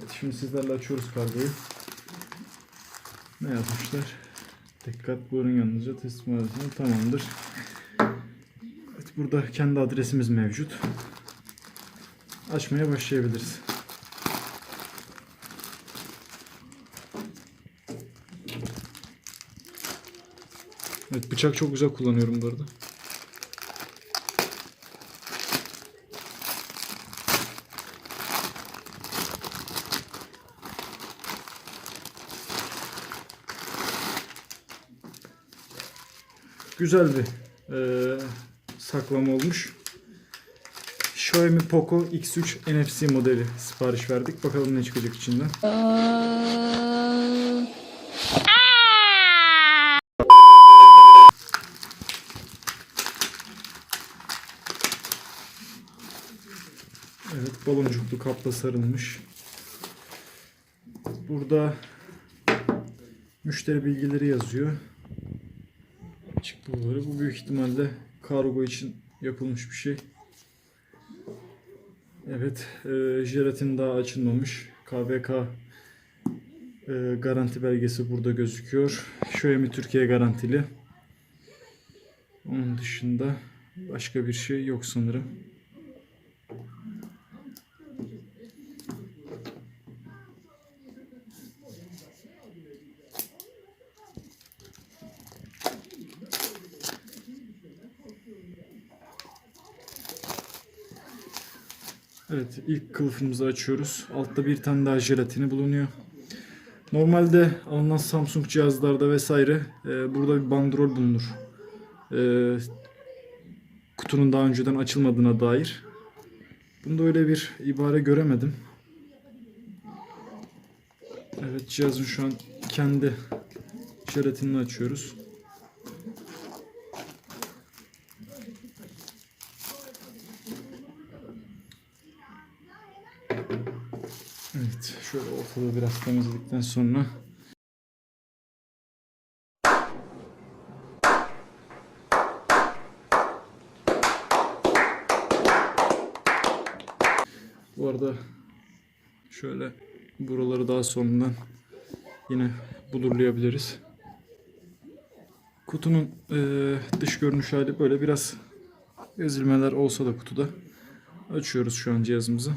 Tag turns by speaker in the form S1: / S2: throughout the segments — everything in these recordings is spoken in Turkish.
S1: Evet, şimdi sizlerle açıyoruz kargoyu. Ne yazmışlar? Dikkat buyurun yanınıza teslim edilsin. Tamamdır. Evet, burada kendi adresimiz mevcut. Açmaya başlayabiliriz. Evet bıçak çok güzel kullanıyorum bu arada. Güzel bir eee, saklama olmuş. Xiaomi Poco X3 NFC modeli sipariş verdik. Bakalım ne çıkacak içinden. Evet baloncuklu kapla sarılmış. Burada müşteri bilgileri yazıyor. Bulguları. Bu büyük ihtimalle kargo için yapılmış bir şey. Evet, e, jelatin daha açılmamış. KVK e, garanti belgesi burada gözüküyor. Xiaomi Türkiye garantili. Onun dışında başka bir şey yok sanırım. Evet ilk kılıfımızı açıyoruz. Altta bir tane daha jelatini bulunuyor. Normalde alınan Samsung cihazlarda vesaire e, burada bir bandrol bulunur. E, kutunun daha önceden açılmadığına dair. Bunda öyle bir ibare göremedim. Evet cihazın şu an kendi jelatinini açıyoruz. Evet, şöyle ortalığı biraz temizledikten sonra Bu arada şöyle buraları daha sonradan yine bulurlayabiliriz. Kutunun eee, dış görünüş hali böyle biraz ezilmeler olsa da kutuda. Açıyoruz şu an cihazımızı.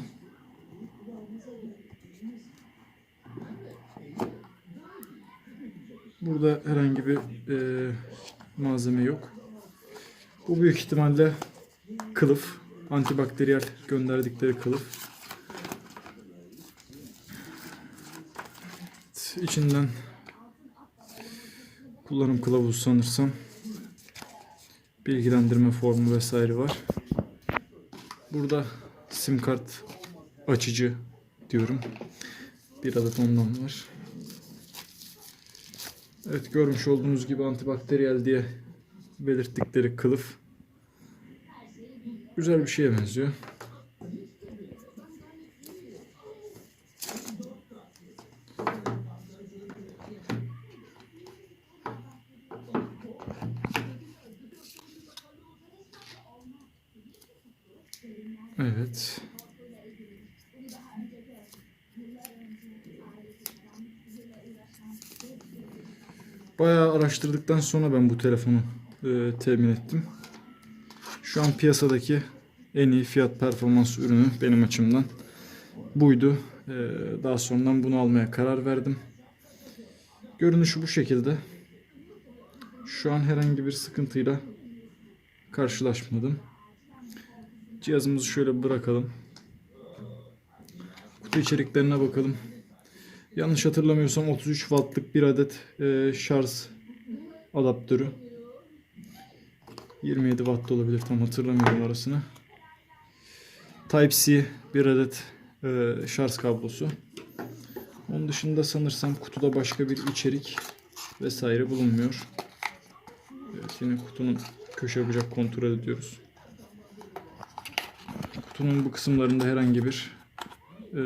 S1: Burada herhangi bir e, malzeme yok. Bu büyük ihtimalle kılıf. Antibakteriyel gönderdikleri kılıf. Evet, İçinden kullanım kılavuzu sanırsam. Bilgilendirme formu vesaire var. Burada sim kart açıcı diyorum. Bir adet ondan var. Evet görmüş olduğunuz gibi antibakteriyel diye belirttikleri kılıf. Güzel bir şeye benziyor. Evet. Bayağı araştırdıktan sonra ben bu telefonu e, temin ettim. Şu an piyasadaki en iyi fiyat performans ürünü benim açımdan buydu. E, daha sonradan bunu almaya karar verdim. Görünüşü bu şekilde. Şu an herhangi bir sıkıntıyla karşılaşmadım. Cihazımızı şöyle bırakalım. Kutu içeriklerine bakalım. Yanlış hatırlamıyorsam 33 wattlık bir adet e, şarj adaptörü. 27 watt olabilir tam hatırlamıyorum orasını. Type-C bir adet e, şarj kablosu. Onun dışında sanırsam kutuda başka bir içerik vesaire bulunmuyor. Evet yine kutunun köşe bucak kontrol ediyoruz. Kutunun bu kısımlarında herhangi bir e,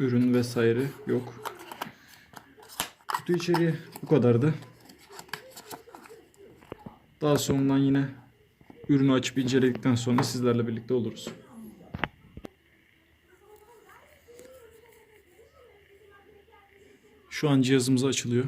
S1: ürün vesaire yok. Kutu içeriği bu kadardı. Daha sonradan yine ürünü açıp inceledikten sonra sizlerle birlikte oluruz. Şu an cihazımız açılıyor.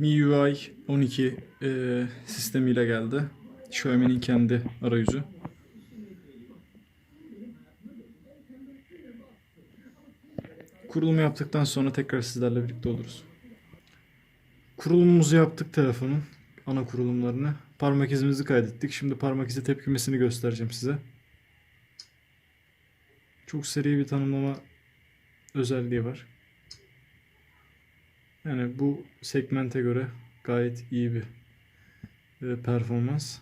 S1: MIUI 12 e, sistemiyle geldi. Xiaomi'nin kendi arayüzü. Kurulumu yaptıktan sonra tekrar sizlerle birlikte oluruz. Kurulumumuzu yaptık telefonun ana kurulumlarını. Parmak izimizi kaydettik. Şimdi parmak izi tepkimesini göstereceğim size. Çok seri bir tanımlama özelliği var. Yani bu segmente göre gayet iyi bir e, performans.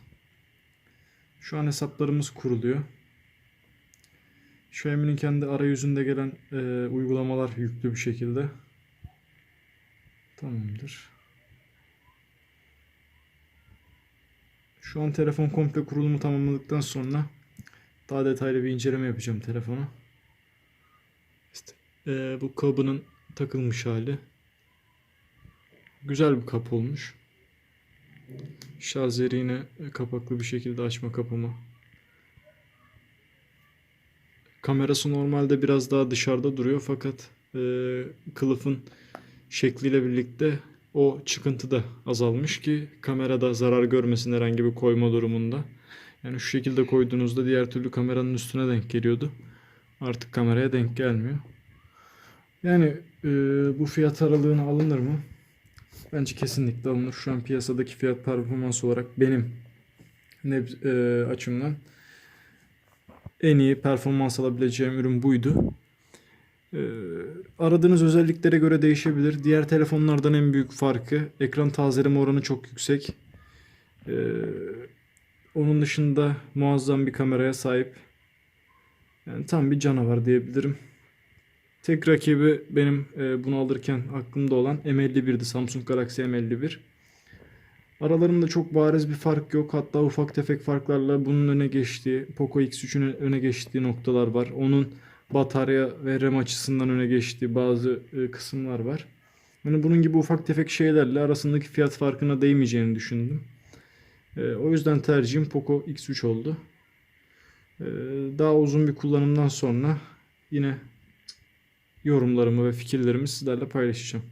S1: Şu an hesaplarımız kuruluyor. Xiaomi'nin kendi arayüzünde gelen e, uygulamalar yüklü bir şekilde. Tamamdır. Şu an telefon komple kurulumu tamamladıktan sonra daha detaylı bir inceleme yapacağım telefona. İşte, e, bu kabının takılmış hali. Güzel bir kap olmuş. Şarjeri yine kapaklı bir şekilde açma kapama. Kamerası normalde biraz daha dışarıda duruyor fakat e, kılıfın şekliyle birlikte o çıkıntı da azalmış ki kamerada zarar görmesin herhangi bir koyma durumunda. Yani şu şekilde koyduğunuzda diğer türlü kameranın üstüne denk geliyordu. Artık kameraya denk gelmiyor. Yani e, bu fiyat aralığına alınır mı? Bence kesinlikle alınır. Şu an piyasadaki fiyat performans olarak benim neb- e, açımdan en iyi performans alabileceğim ürün buydu. E, aradığınız özelliklere göre değişebilir. Diğer telefonlardan en büyük farkı ekran tazeleme oranı çok yüksek. E, onun dışında muazzam bir kameraya sahip. Yani tam bir canavar diyebilirim. Tek rakibi benim e, bunu alırken aklımda olan M51'di. Samsung Galaxy M51. Aralarında çok bariz bir fark yok. Hatta ufak tefek farklarla bunun öne geçtiği, Poco X3'ün öne geçtiği noktalar var. Onun batarya ve RAM açısından öne geçtiği bazı e, kısımlar var. Yani bunun gibi ufak tefek şeylerle arasındaki fiyat farkına değmeyeceğini düşündüm. E, o yüzden tercihim Poco X3 oldu. E, daha uzun bir kullanımdan sonra yine yorumlarımı ve fikirlerimi sizlerle paylaşacağım.